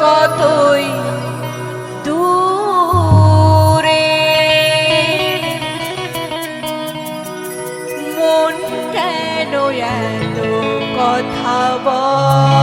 কতই দূরে। মন কেন এত কথা বল।